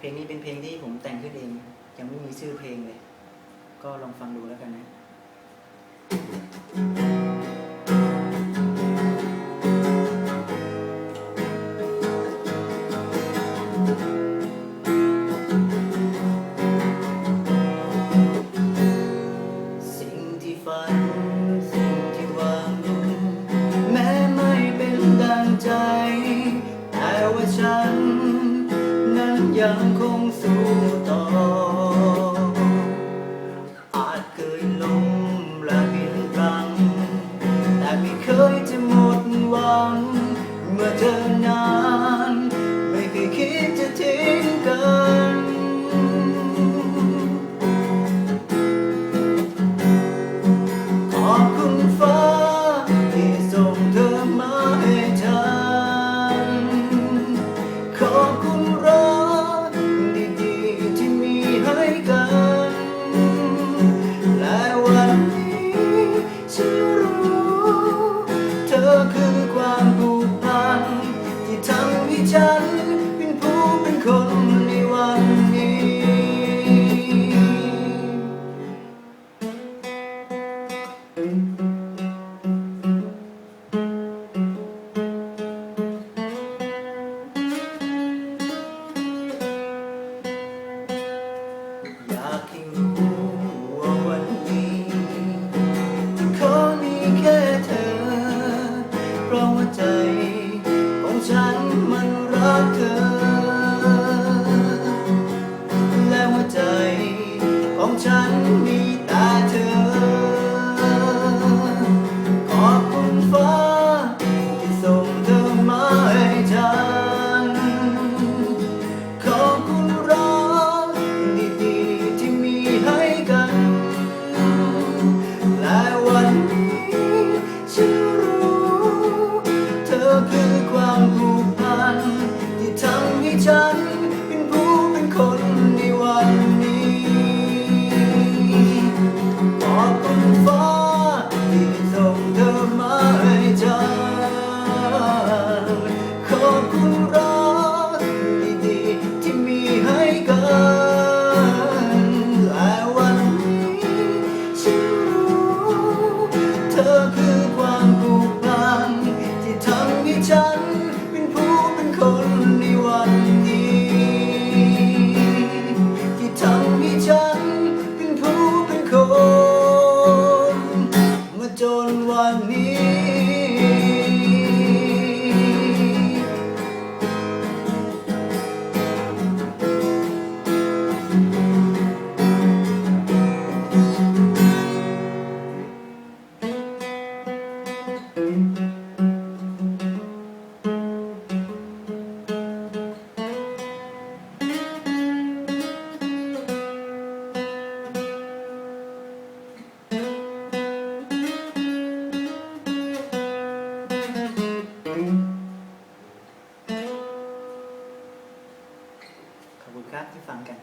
เพลงนี้เป็นเพลงที่ผมแต่งขึ้นเอง ยังไม่มีชื่อเพลงเลย ก็ลองฟังดูแล้วกันนะ ยังคงสู้ต่อ aking sun อบคุณครับที่ฟังกัน